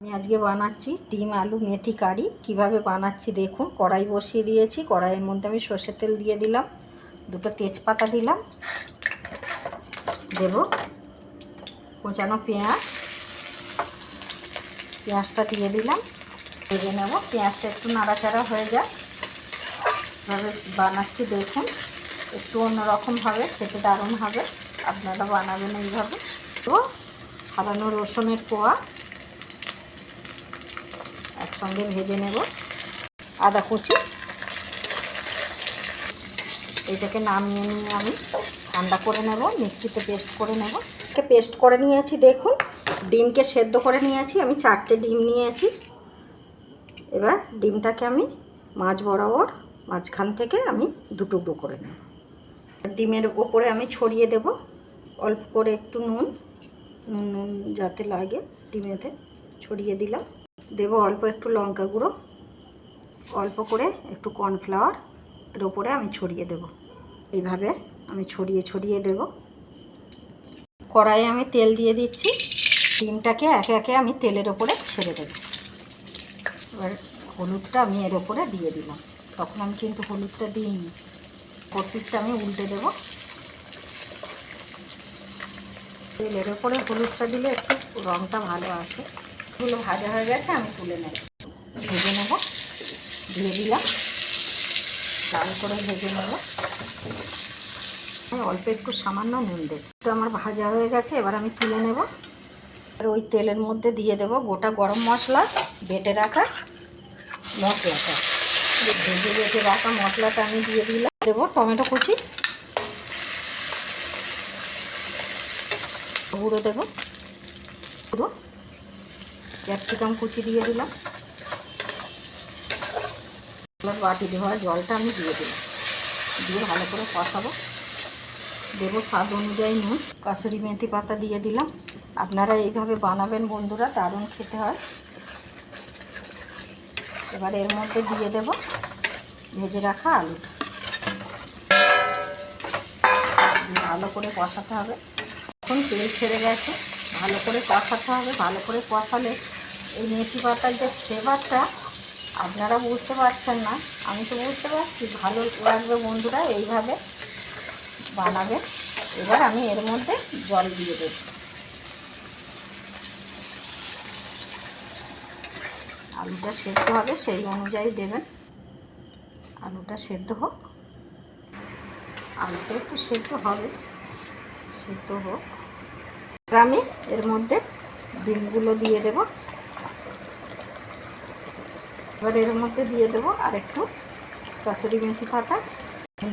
আমি আজকে বানাচ্ছি ডিম, আলু, মেথি, কারি। কীভাবে বানাচ্ছি দেখুন, কড়াই বসিয়ে দিয়েছি। কড়াইয়ের মধ্যে আমি সর্ষের তেল দিয়ে দিলাম। দুটো তেজপাতা দিলাম। দেব কোচানো পেঁয়াজ। পেঁয়াজটা দিয়ে দিলাম। ভেজে নেব। পেঁয়াজটা একটু নাড়াচাড়া হয়ে যায় এভাবে বানাচ্ছি দেখুন। একটু অন্যরকম হবে, খেতে দারুণ হবে। আপনারা বানাবেন এইভাবে। তো সারানো রসুনের কোয়া। একসঙ্গে ভেজে নেব। আদা কুচি। এটাকে নামিয়ে নিয়ে আমি ঠান্ডা করে নেব, মিক্সিতে পেস্ট করে নেব। পেস্ট করে নিয়েছি, দেখুন। ডিমকে সেদ্ধ করে নিয়েছি, আমি চারটে ডিম নিয়েছি। এবার ডিমটাকে আমি মাছ বরাবর মাঝখান থেকে আমি দুটুকরো করে নেব। ডিমের ওপরে আমি ছড়িয়ে দেব, অল্প করে একটু নুন। নুন নুন যাতে লাগে, ডিমেতে ছড়িয়ে দিলাম। দেব অল্প একটু লঙ্কা গুঁড়ো, অল্প করে একটু কর্নফ্লাওয়ার, এর ওপরে আমি ছড়িয়ে দেব। এইভাবে আমি ছড়িয়ে ছড়িয়ে দেব। কড়াইয়ে আমি তেল দিয়ে দিচ্ছি। ডিমটাকে একে একে আমি তেলের ওপরে ছেড়ে দেব। এবার হলুদটা আমি এর ওপরে দিয়ে দিলাম। তখন আমি কিন্তু হলুদটা দিইনি। কর্তিকটা আমি উল্টে দেব। তেলের ওপরে হলুদটা দিলে একটু রঙটা ভালো আসে। এগুলো ভাজা হয়ে গেছে, আমি তুলে নেব। ভেজে নেব, দিয়ে দিলাম। লাল করে ভেজে নেব। অল্প একটু সামান্য নুন দেব। একটু আমার ভাজা হয়ে গেছে, এবার আমি তুলে নেব। আর ওই তেলের মধ্যে দিয়ে দেব গোটা গরম মশলা, বেটে রাখা মশলাটা। ভেজে বেটে রাখা মশলাটা আমি দিয়ে দিলাম। দেবো টমেটো কুচি। গুঁড়ো দেবো। গুঁড়ো। ক্যাপসিকাম কুচি দিয়ে দিলাম। বাটি ধোয়া জলটা আমি দিয়ে দিলাম। দিয়ে ভালো করে কষাবো। দেবো স্বাদ অনুযায়ী নুন, কাসুরি মেথি পাতা দিয়ে দিলাম। আপনারা এইভাবে বানাবেন বন্ধুরা, দারুণ খেতে হয়। এবার এর মধ্যে দিয়ে দেব ভেজে রাখা আলুটা ভালো করে কষাতে হবে। এখন তেল ছেড়ে গেছে। ভালো করে কষাতে হবে। ভালো করে কষালে এই মেথি পাতার যে ফ্লেভারটা আপনারা বুঝতে পারছেন না। আমি তো বুঝতে পারছি, ভালো লাগবে বন্ধুরা, এইভাবে বানাবে। এবার আমি এর মধ্যে জল দিয়ে দেব। আলুটা সেদ্ধ হবে, সেই অনুযায়ী দেবেন। আলুটা সেদ্ধ হোক। আলুটা একটু সেদ্ধ হবে, সেদ্ধ হোক। আমি এর মধ্যে ডিমগুলো দিয়ে দেব। এবার এর মধ্যে দিয়ে দেবো আর একটু কাসুরি মেথি পাতা।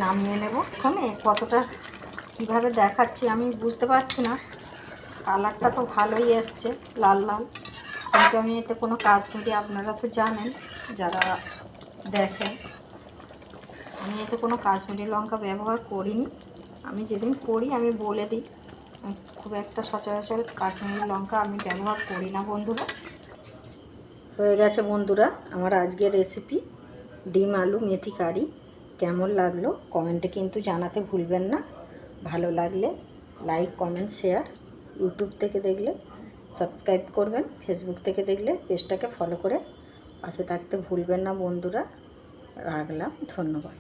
নামিয়ে নেব এখন কতটা কীভাবে দেখাচ্ছি আমি বুঝতে পারছি না। কালারটা তো ভালোই এসছে, লাল লাল। কিন্তু আমি এতে কোনো কাজ করি, আপনারা তো জানেন, যারা দেখেন। আমি এতে কোনো কাশ্মীরি লঙ্কা ব্যবহার করিনি। আমি যেদিন করি, আমি বলে দিই। খুব একটা সচরাচর কাশ্মীরি লঙ্কা আমি ব্যবহার করি না বন্ধুরা। হয়ে গেছে বন্ধুরা আমার আজকের রেসিপি ডিম আলু মেথি কারি। কেমন লাগল কমেন্টে কিন্তু জানাতে ভুলবেন না। ভালো লাগলে লাইক কমেন্ট শেয়ার ইউটিউব থেকে দেখলে সাবস্ক্রাইব করবেন ফেসবুক থেকে দেখলে পেজটাকে ফলো করে পাশে থাকতে ভুলবেন না বন্ধুরা। রাখলাম, ধন্যবাদ।